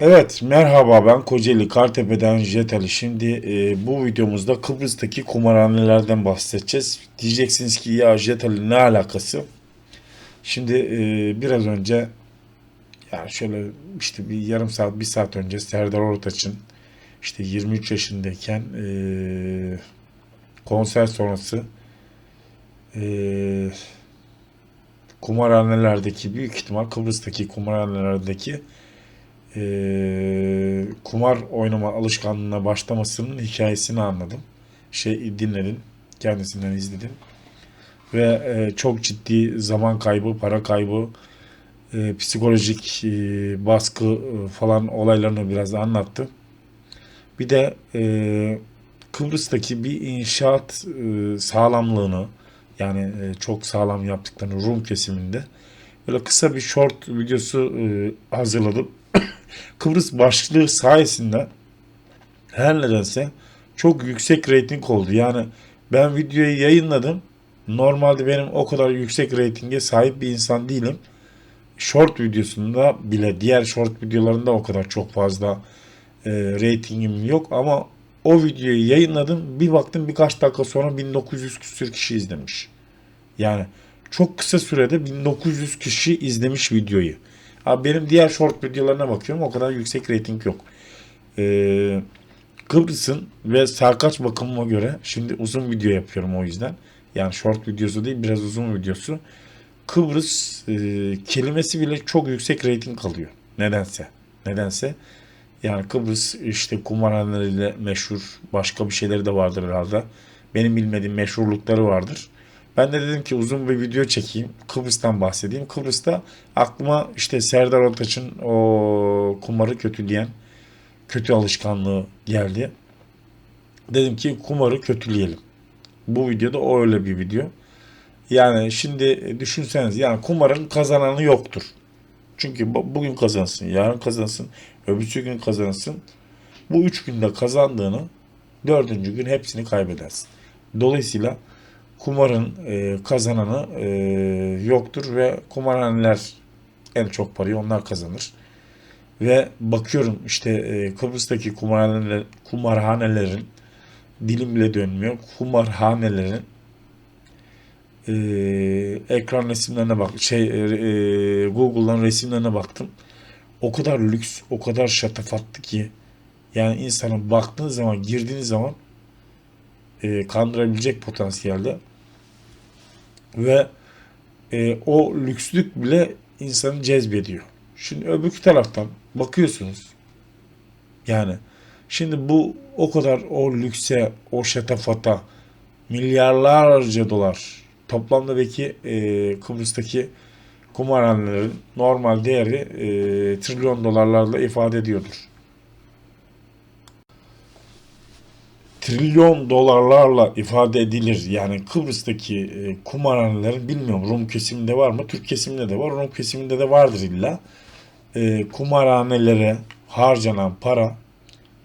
Evet, merhaba ben Kocaeli Kartepe'den Jet Ali. Şimdi e, bu videomuzda Kıbrıs'taki kumarhanelerden bahsedeceğiz. Diyeceksiniz ki ya Jet Ali ne alakası? Şimdi e, biraz önce ya şöyle işte bir yarım saat, bir saat önce Serdar Ortaç'ın işte 23 yaşındayken e, konser sonrası e, kumarhanelerdeki büyük ihtimal Kıbrıs'taki kumarhanelerdeki eee, kumar oynama alışkanlığına başlamasının hikayesini anladım. Şey dinledim, kendisinden izledim ve eee, çok ciddi zaman kaybı, para kaybı, eee, psikolojik eee, baskı eee, falan olaylarını biraz anlattı. Bir de eee, Kıbrıs'taki bir inşaat eee, sağlamlığını yani eee, çok sağlam yaptıklarını Rum kesiminde böyle kısa bir short videosu eee, hazırladım. Kıbrıs başlığı sayesinde her nedense çok yüksek reyting oldu. Yani ben videoyu yayınladım. Normalde benim o kadar yüksek reytinge sahip bir insan değilim. Short videosunda bile diğer short videolarında o kadar çok fazla e, reytingim yok ama o videoyu yayınladım. Bir baktım birkaç dakika sonra 1900 küsür kişi izlemiş. Yani çok kısa sürede 1900 kişi izlemiş videoyu. Abi benim diğer short videolarına bakıyorum o kadar yüksek reyting yok. Ee, Kıbrıs'ın ve sarkaç bakımıma göre şimdi uzun video yapıyorum o yüzden. Yani short videosu değil biraz uzun videosu. Kıbrıs e, kelimesi bile çok yüksek reyting alıyor. Nedense. Nedense. Yani Kıbrıs işte kumarhaneleriyle meşhur. Başka bir şeyleri de vardır herhalde. Benim bilmediğim meşhurlukları vardır. Ben de dedim ki uzun bir video çekeyim. Kıbrıs'tan bahsedeyim. Kıbrıs'ta aklıma işte Serdar Ortaç'ın o kumarı kötüleyen kötü alışkanlığı geldi. Dedim ki kumarı kötüleyelim. Bu videoda o öyle bir video. Yani şimdi düşünseniz yani kumarın kazananı yoktur. Çünkü bu- bugün kazansın, yarın kazansın, öbürsü gün kazansın. Bu üç günde kazandığını dördüncü gün hepsini kaybedersin. Dolayısıyla kumarın e, kazananı e, yoktur ve kumarhaneler en çok parayı onlar kazanır. Ve bakıyorum işte e, Kıbrıs'taki kumarhaneler, kumarhanelerin dilim bile dönmüyor. Kumarhanelerin e, ekran resimlerine bak şey e, e, Google'dan resimlerine baktım. O kadar lüks, o kadar şatafatlı ki yani insanın baktığınız zaman, girdiğiniz zaman e, kandırabilecek potansiyelde ve e, o lükslük bile insanı cezbediyor. Şimdi öbür taraftan bakıyorsunuz yani şimdi bu o kadar o lükse, o şatafata milyarlarca dolar toplamda belki e, Kıbrıs'taki kumarhanelerin normal değeri e, trilyon dolarlarla ifade ediyordur. Trilyon dolarlarla ifade edilir. Yani Kıbrıs'taki e, kumarhanelerin bilmiyorum Rum kesiminde var mı? Türk kesiminde de var. Rum kesiminde de vardır illa. E, kumarhanelere harcanan para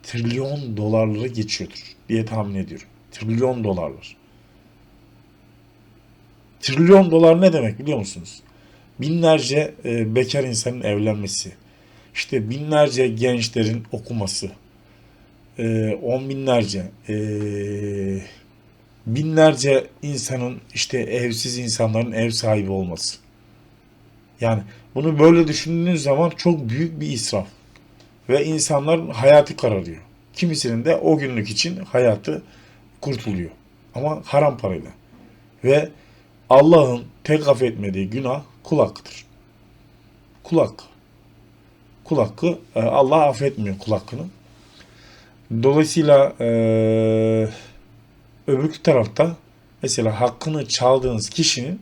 trilyon dolarları geçiyordur diye tahmin ediyorum. Trilyon dolarlar. Trilyon dolar ne demek biliyor musunuz? Binlerce e, bekar insanın evlenmesi. İşte binlerce gençlerin okuması e, on binlerce, e, binlerce insanın işte evsiz insanların ev sahibi olması. Yani bunu böyle düşündüğünüz zaman çok büyük bir israf. Ve insanların hayatı kararıyor. Kimisinin de o günlük için hayatı kurtuluyor. Ama haram parayla. Ve Allah'ın tek affetmediği günah kul hakkıdır. Kul hakkı. Kul hakkı e, Allah affetmiyor kul hakkını. Dolayısıyla eee öbür tarafta mesela hakkını çaldığınız kişinin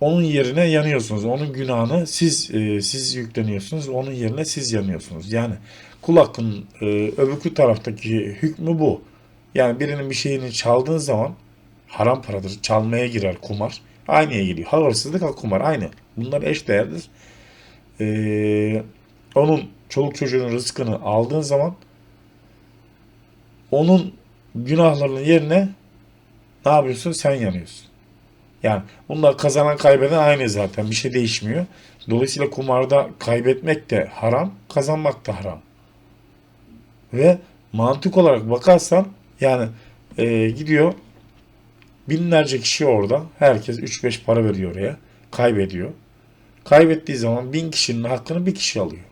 onun yerine yanıyorsunuz. Onun günahını siz eee, siz yükleniyorsunuz. Onun yerine siz yanıyorsunuz. Yani kul hakkının eee öbür taraftaki hükmü bu. Yani birinin bir şeyini çaldığın zaman haram paradır. Çalmaya girer kumar. Aynıya geliyor. Ha hırsızlık ha kumar aynı. Bunlar eş değerdir. Eee onun çoluk çocuğun rızkını aldığın zaman onun günahlarının yerine ne yapıyorsun? Sen yanıyorsun. Yani bunlar kazanan kaybeden aynı zaten. Bir şey değişmiyor. Dolayısıyla kumarda kaybetmek de haram, kazanmak da haram. Ve mantık olarak bakarsan yani e, gidiyor binlerce kişi orada. Herkes 3-5 para veriyor oraya. Kaybediyor. Kaybettiği zaman bin kişinin hakkını bir kişi alıyor.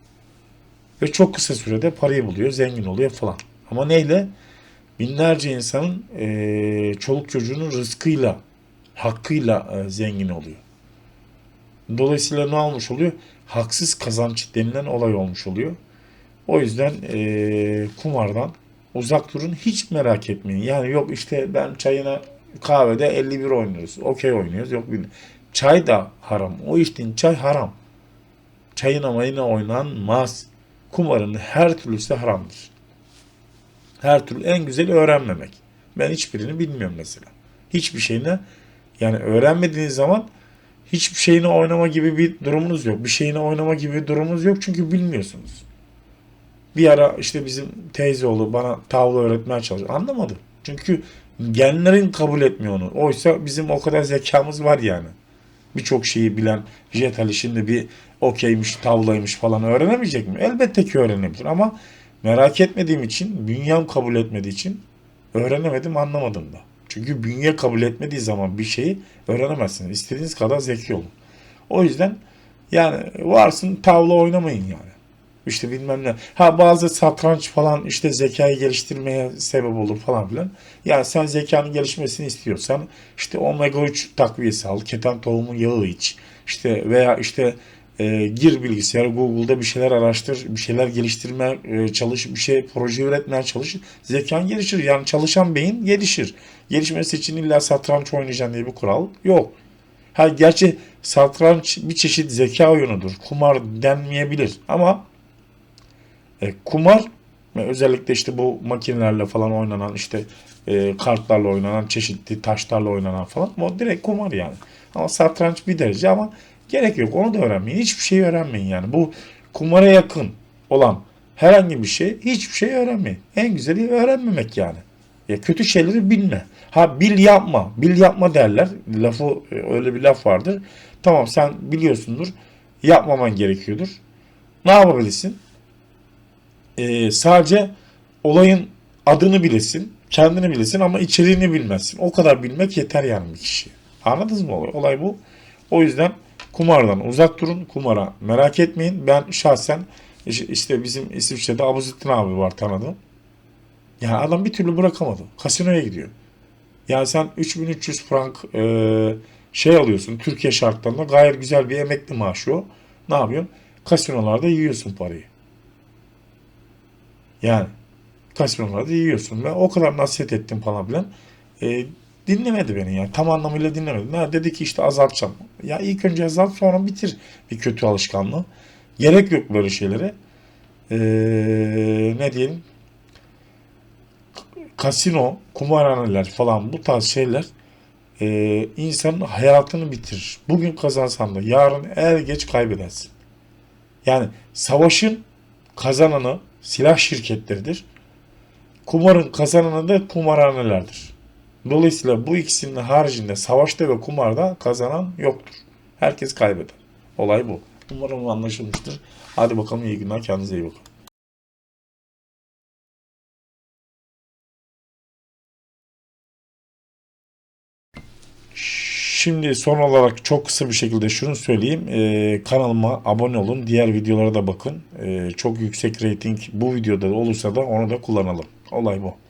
Ve çok kısa sürede parayı buluyor, zengin oluyor falan. Ama neyle? Binlerce insanın e, çoluk çocuğunun rızkıyla, hakkıyla e, zengin oluyor. Dolayısıyla ne olmuş oluyor? Haksız kazanç denilen olay olmuş oluyor. O yüzden e, kumardan uzak durun. Hiç merak etmeyin. Yani yok işte ben çayına kahvede 51 oynuyoruz. Okey oynuyoruz. Yok bir Çay da haram. O içtiğin çay haram. Çayına mayına oynanmaz. Kumarın her türlüsü haramdır. Her türlü en güzeli öğrenmemek. Ben hiçbirini bilmiyorum mesela. Hiçbir şeyine yani öğrenmediğiniz zaman hiçbir şeyine oynama gibi bir durumunuz yok. Bir şeyine oynama gibi bir durumunuz yok çünkü bilmiyorsunuz. Bir ara işte bizim teyze oğlu bana tavla öğretmeye çalışıyor. Anlamadım. Çünkü genlerin kabul etmiyor onu. Oysa bizim o kadar zekamız var yani. Birçok şeyi bilen Jet Ali şimdi bir okeymiş, tavlaymış falan öğrenemeyecek mi? Elbette ki öğrenebilir ama merak etmediğim için, bünyem kabul etmediği için öğrenemedim, anlamadım da. Çünkü bünye kabul etmediği zaman bir şeyi öğrenemezsiniz. İstediğiniz kadar zeki olun. O yüzden yani varsın tavla oynamayın yani. İşte bilmem ne. Ha bazı satranç falan işte zekayı geliştirmeye sebep olur falan filan. Yani sen zekanın gelişmesini istiyorsan işte omega 3 takviyesi al. Keten tohumu yağı iç. İşte veya işte e, gir bilgisayara Google'da bir şeyler araştır, bir şeyler geliştirme e, çalış, bir şey proje üretmeye çalış. Zekan gelişir. Yani çalışan beyin gelişir. Gelişmesi için illa satranç oynayacaksın diye bir kural yok. Ha gerçi satranç bir çeşit zeka oyunudur. Kumar denmeyebilir ama e, kumar ve özellikle işte bu makinelerle falan oynanan işte e, kartlarla oynanan çeşitli taşlarla oynanan falan o direkt kumar yani. Ama satranç bir derece ama gerek yok onu da öğrenmeyin. Hiçbir şey öğrenmeyin yani. Bu kumara yakın olan herhangi bir şey hiçbir şey öğrenmeyin. En güzeli öğrenmemek yani. Ya kötü şeyleri bilme. Ha bil yapma. Bil yapma derler. Lafı öyle bir laf vardır. Tamam sen biliyorsundur. Yapmaman gerekiyordur. Ne yapabilirsin? Ee, sadece olayın adını bilesin, kendini bilesin ama içeriğini bilmezsin. O kadar bilmek yeter yani bir kişi. Anladınız mı olay? Olay bu. O yüzden kumardan uzak durun. Kumara merak etmeyin. Ben şahsen işte bizim İsviçre'de Abuzittin abi var tanıdığım. Yani adam bir türlü bırakamadı. Kasinoya gidiyor. Yani sen 3300 frank e, şey alıyorsun Türkiye şartlarında gayet güzel bir emekli maaşı o. Ne yapıyorsun? Kasinolarda yiyorsun parayı. Yani kasinolarda yiyorsun. Ben o kadar nasihat ettim falan filan. E, dinlemedi beni yani. Tam anlamıyla dinlemedi. Ne dedi ki işte azaltacağım. Ya ilk önce azalt sonra bitir bir kötü alışkanlığı. Gerek yok böyle şeylere. E, ne diyelim? Kasino, kumarhaneler falan bu tarz şeyler e, insanın hayatını bitirir. Bugün kazansan da yarın er geç kaybedersin. Yani savaşın kazananı silah şirketleridir. Kumarın kazananı da kumarhanelerdir. Dolayısıyla bu ikisinin haricinde savaşta ve kumarda kazanan yoktur. Herkes kaybeder. Olay bu. Umarım anlaşılmıştır. Hadi bakalım iyi günler. Kendinize iyi bakın. Şimdi son olarak çok kısa bir şekilde şunu söyleyeyim. Ee, kanalıma abone olun. Diğer videolara da bakın. Ee, çok yüksek rating bu videoda olursa da onu da kullanalım. Olay bu.